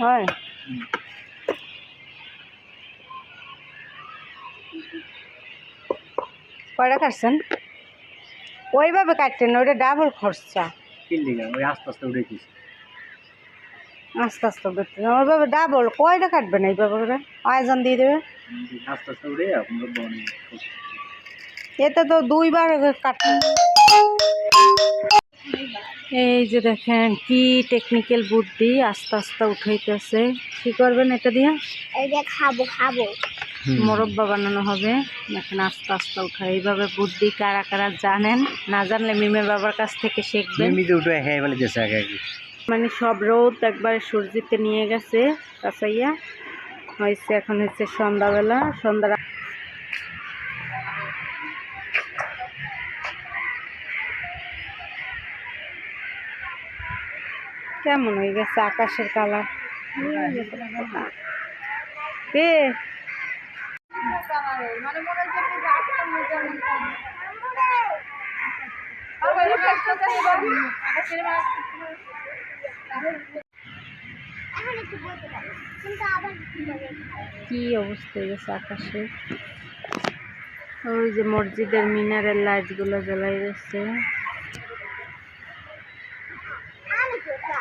হয়। কয়টা কাটছেন ওইভাবে কাটতেন ওইটা ডাবল খরচা। আস্তে আস্তে উঠে দিয়েছি আস্তে আস্তে করতে ওইভাবে ডাবল কয়টা কাটবেন এইভাবে আয়োজন দিয়ে দেবে? আস্তে আস্তে উঠে এতে তো দুইবার কাটতে এই যে দেখেন কি টেকনিক্যাল বুদ্ধি আস্তে আস্তে উঠাইতেছে। কি করবেন এটা দিয়ে? এই যে খাব খাব। মোরব্বা বানানো হবে। এখন আস্তে আস্তে উঠা। এইভাবে বুদ্ধি কারা কারা জানেন না জানলে মিমের বাবার কাছ থেকে শিখবেন। মানে সব রোদ একবার সূর্যিতে নিয়ে গেছে কাঁচাইয়া হয়েছে এখন হচ্ছে সন্ধ্যাবেলা। সন্ধ্যা কেমন হয়ে গেছে আকাশের কালার? কি কি অবস্থা হয়ে গেছে আকাশে ওই যে মসজিদের মিনারের লাইটগুলো জ্বালাই কোথা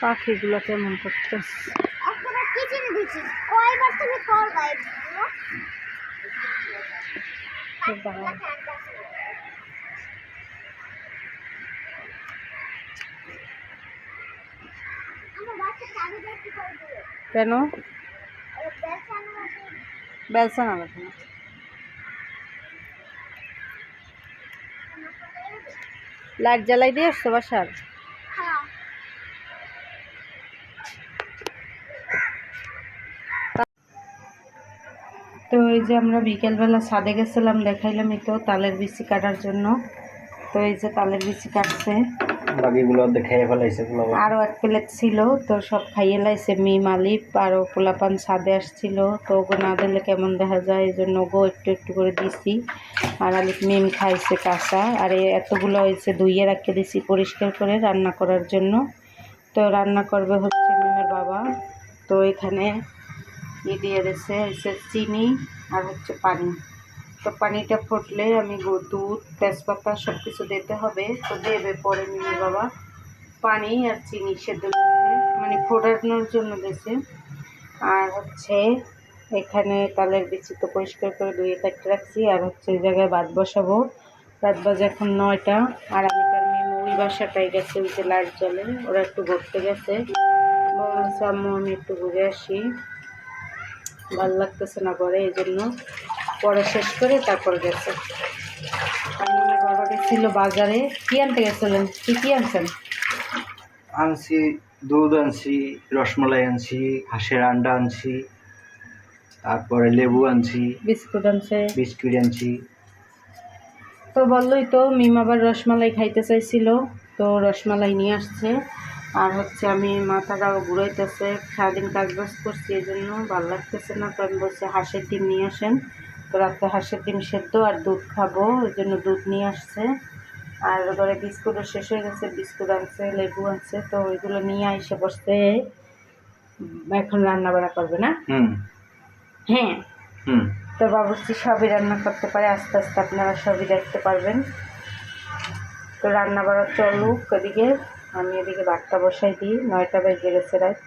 পাখিগুলো কেমন করতেছে? কয়বার তুমি করবা এগুলো আমার বাচ্চা চাবি কি করে দেবে কেন? বেলসা না? লাইট জ্বালাই দিয়ে আসছো বাসার? তো এই যে আমরা বিকেলবেলা ছাদে গেছিলাম দেখাইলাম তো তালের বিচি কাটার জন্য। তো এই যে তালের বিচি কাটছে। আরও এক প্লেট ছিল, তো সব খাইয়ে লাইছে মি মালিক আরও পোলাপান ছাদে আসছিল। তো ওগো না দিলে কেমন দেখা যায়? এই জন্য ওগো একটু একটু করে দিছি। আর আলিক মিম খাইছে কাঁচা। আর এতগুলো হয়েছে ধুইয়ে রাখতে দিছি পরিষ্কার করে রান্না করার জন্য। তো রান্না করবে হচ্ছে মিমের বাবা। তো এখানে ই দিয়ে দিয়েছে হচ্ছে চিনি আর হচ্ছে পানি। তো পানিটা ফুটলে আমি দুধ, তেজপাতা সব কিছু দিতে হবে। তো দেবে পরে মিমের বাবা। পানি আর চিনি সেদ্ধ মানে ফোটানোর জন্য দিয়েছে আর হচ্ছে এখানে তালের বিচি তো পরিষ্কার করে ধুয়ে কাটতে রাখছি। আর হচ্ছে এই জায়গায় ভাত বসাবো। রাত বাজে এখন নয়টা। আর আমি তার মেয়ে ওই বাসাটাই গেছে, ওই যে লাইট জ্বলে। ওরা একটু ঘুরতে গেছে। আম্মু, আমি একটু ঘুরে আসি। ভালো লাগতেছে না পরে এই জন্য পরে শেষ করে তারপর গেছে। আমার বাবা গেছিল বাজারে কি আনতে গেছিলেন? কি কি আনছেন? আনছি দুধ আনছি রসমলাই আনছি হাঁসের আন্ডা আনছি তারপরে লেবু আনছি বিস্কুট আনছে। বিস্কুট আনছি। তো বললোই তো মিম আবার রসমালাই খাইতে চাইছিল তো রসমালাই নিয়ে আসছে। আর হচ্ছে আমি মাথাটাও ঘুরাইতেছে সারাদিন কাজ বাজ করছি এই জন্য ভালো লাগতেছে না। তো আমি বলছি হাঁসের ডিম নিয়ে আসেন। তো রাত্রে হাঁসের ডিম সেদ্ধ আর দুধ খাব ওই জন্য দুধ নিয়ে আসছে। আর ঘরে বিস্কুটও শেষ হয়ে গেছে বিস্কুট আনছে লেবু আনছে তো ওইগুলো নিয়ে এসে বসতে এখন রান্না বাড়া করবে না? হ্যাঁ। তো বাবুর্চি সবই রান্না করতে পারে আস্তে আস্তে আপনারা সবই দেখতে পারবেন। তো রান্না বাড়া চলুক ওদিকে আমি এদিকে ভাতটা বসাই দিই নয়টা বেজে গেছে রাত।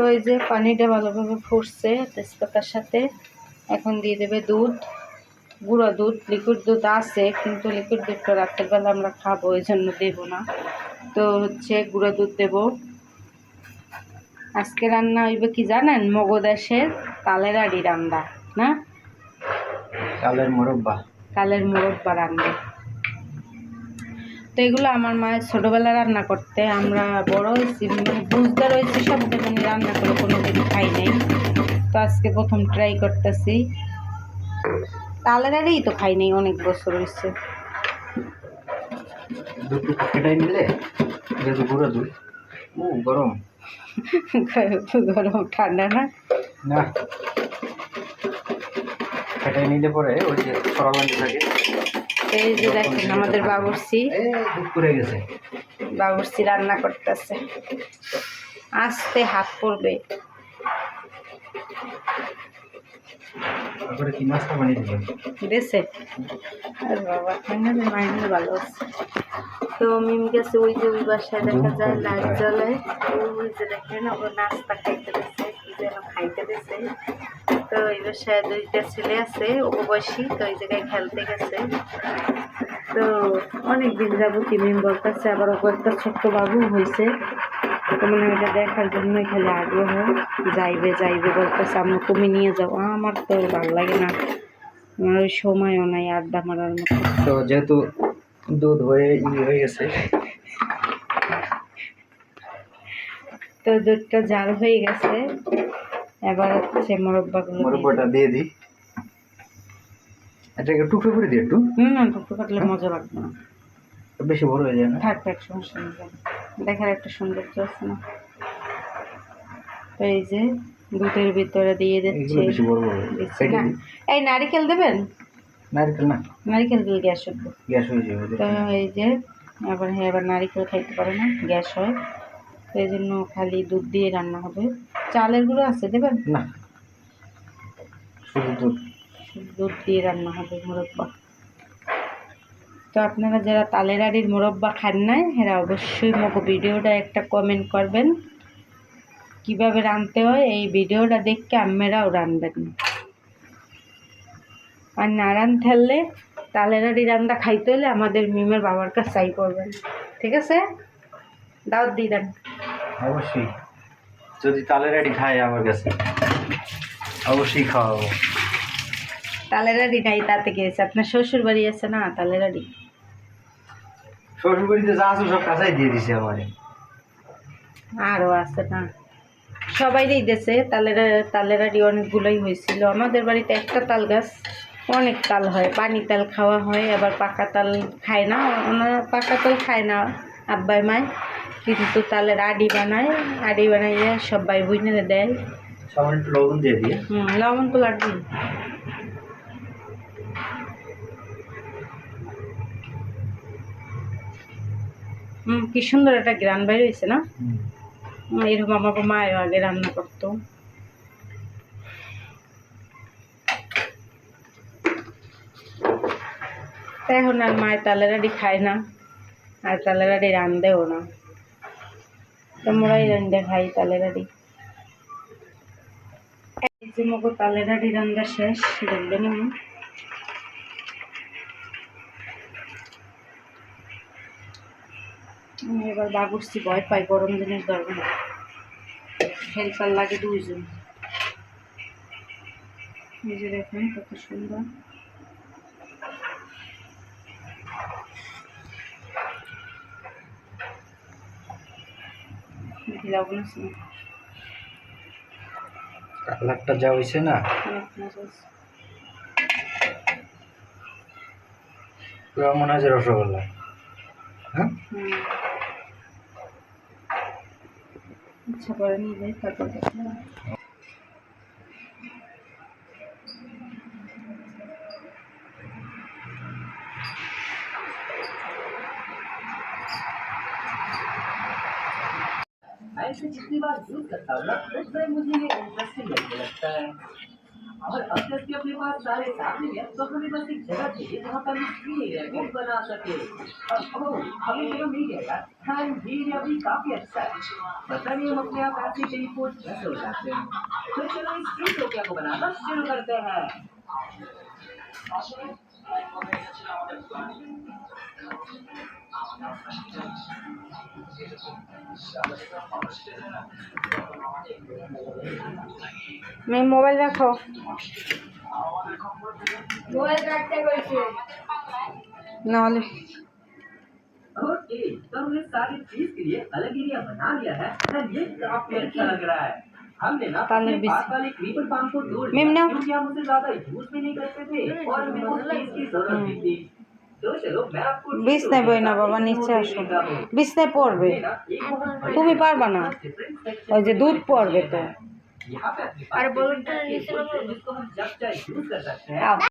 তো এই যে পানিটা ভালোভাবে ফুটছে তেজপাতার সাথে। এখন দিয়ে দেবে দুধ গুঁড়ো দুধ। লিকুইড দুধ আছে কিন্তু লিকুইড দুধটা রাতের বেলা আমরা খাব এই জন্য দেবো না। তো হচ্ছে গুঁড়ো দুধ দেবো। আজকে রান্না হইবে কি জানেন? মগদেশের তালের আড়ি রান্না না? কালের মোরব্বা। কালের মোরব্বা রান্না। এগুলো আমার মায়ের ছোটোবেলা রান্না করতে। আমরা বড় হয়েছি মানে বুঝতে রয়েছি সব মানে রান্না করে কোনো দিন খাই নাই। তো আজকে প্রথম ট্রাই করতেছি। তালের আড়ি তো খাই নাই অনেক বছর হয়েছে। দুটো নিলে যেহেতু গুঁড়ো দুধ। ও গরম। গরম ঠান্ডা না? না। ফেটাই নিলে পরে ওই যে থাকে। এই যে দেখেন আমাদের গেছে বাবুর্চি রান্না করতেছে। আস্তে হাত পড়বে। ভালো আছে। তো মিম গেছে ওই যে ওই বাসায় দেখা যায় লাইট জ্বলে। ওই যে দেখেন ওরা নাস্তা খাইতে দিচ্ছে কি যেন খাইতে দিচ্ছে তো এই বাসায় দুইটা ছেলে আছে ও তো এই জায়গায় খেলতে গেছে। তো অনেক দিন যাবতই মিম বলতেছে আবার ওকে একটা ছোট্ট বাবু হয়েছে। তো মনে এটা দেখার জন্যই খালি আগ্রহ। যাইবে যাইবে বলতেছে আমি তুমি নিয়ে যাও। আমার তো ভালো লাগে না। আমার ওই সময়ও নাই আড্ডা মারার মতো। তো যেহেতু দুধ হয়ে ই হয়ে গেছে। তো দুধটা জাল হয়ে গেছে। এবার হচ্ছে মোরব্বাগুলো মুরব্বটা দিয়ে দিই। এটাকে টুকরো করে দিই একটু? হুম না টুকরো কাটলে মজা লাগবে। না বেশি বড় হয়ে যায় না? থাক থাক সমস্যা নেই। দেখার একটা সৌন্দর্য আছে না? তো এই যে দুধের ভিতরে দিয়ে দিচ্ছে। এই নারিকেল দেবেন? নারকেল না। নারিকেল দিলে গ্যাস উঠবে। গ্যাস হয়ে যাবে। তো এই যে আবার হ্যাঁ এবার নারিকেল খাইতে পারে না গ্যাস হয়। এই জন্য খালি দুধ দিয়ে রান্না হবে। চালের গুঁড়ো আছে দেবেন? না। শুধু দুধ। দুধ দিয়ে রান্না হবে মোরব্বা। তো আপনারা যারা তালের আড়ির মোরব্বা খান নাই এরা অবশ্যই মগ ভিডিওটা একটা কমেন্ট করবেন। কীভাবে রাঁধতে হয় এই ভিডিওটা দেখে আম্মেরাও রাঁধবেন। আর না রাঁধতে হলে তালের আড়ি রান্না খাইতে হলে আমাদের মিমের বাবার কাছে চাই করবেন। ঠিক আছে? দাওয়াত দিয়ে দেন। অবশ্যই। যদি তালের আড়ি খায় আমার কাছে অবশ্যই খাওয়াবো। তালের আড়ি নাই তাতে গিয়েছে আপনার শ্বশুর বাড়ি আছে না? তালের আড়ি শ্বশুর বাড়িতে যা আছে সব কাঁচাই দিয়ে দিছে আমারে। আরও আছে না। সবাইরই দেশে তালের তালের আড়ি অনেকগুলোই হয়েছিল। আমাদের বাড়িতে একটা তাল গাছ অনেক তাল হয়। পানি তাল খাওয়া হয় আবার পাকা তাল খায় না। ওনারা পাকা তাল খায় না আব্বাই মায়। কিন্তু তালের আড়ি বানায় আড়ি বানাইয়ে সবাই বুঝনে দেয়। সামান্য একটু লবণ দিয়ে দিয়ে হুম লবণ তো লাগবে হুম কি সুন্দর একটা গ্রান বাইর হয়েছে না? এরকম আমার মায়ও আগে রান্না করতো। এখন আর মায়ের তালেরাডি খায় না আর তালেরাডি রান্ধেও না। তোমরাই রান্ধে খাই তালেরাডি এই যে মগো তালেরাডি রান্ধা শেষ দেখবেন আমি এবার বাবুর্চি ভয় পাই, গরম দিনের দরকার হেল্পার লাগে দুইজন। যে দেখেন কত সুন্দর। লবণ না? কালারটা যা হয়েছে না। অনেক মজা আছে। পুরো মনে হয় রসগোল্লা। হ্যাঁ? ইচ্ছা করে নিয়ে যাই তারপর मोबाइल से जितनी बार यूज़ करता हूँ ना उतना मुझे ये इंटरेस्टिंग लगने लगता है। और अब जब कि अपने पास सारे साथी हैं तो हमें बस एक जगह चाहिए जहाँ पर हम फ्री एरिया बना सके। और ओ हमें जगह मिल जाएगा हाँ ये एरिया भी काफ़ी अच्छा है। पता नहीं हम अपने आप ऐसे कहीं को जैसे हो जाते हैं। तो चलो इस फ्री टोकिया को बनाना शुरू करते हैं। মেয়ে মোবাইল রাখো নাহলে ओके तो हमने सारी चीज के लिए अलग एरिया बना लिया है और ये काफी अच्छा लग रहा है हमने ना ताले अपने भी पास वाले क्रीपर फार्म को तोड़ मेम दिया ना- क्योंकि हम उसे ज्यादा यूज भी नहीं करते थे और हमें उस चीज की जरूरत भी थी तो चलो मैं आपको বিছনায় বই না বাবা নিচে আসো। বিছনায় পড়বে। তুমি পারবা না। ওই যে দুধ পড়বে তো। আর বলুন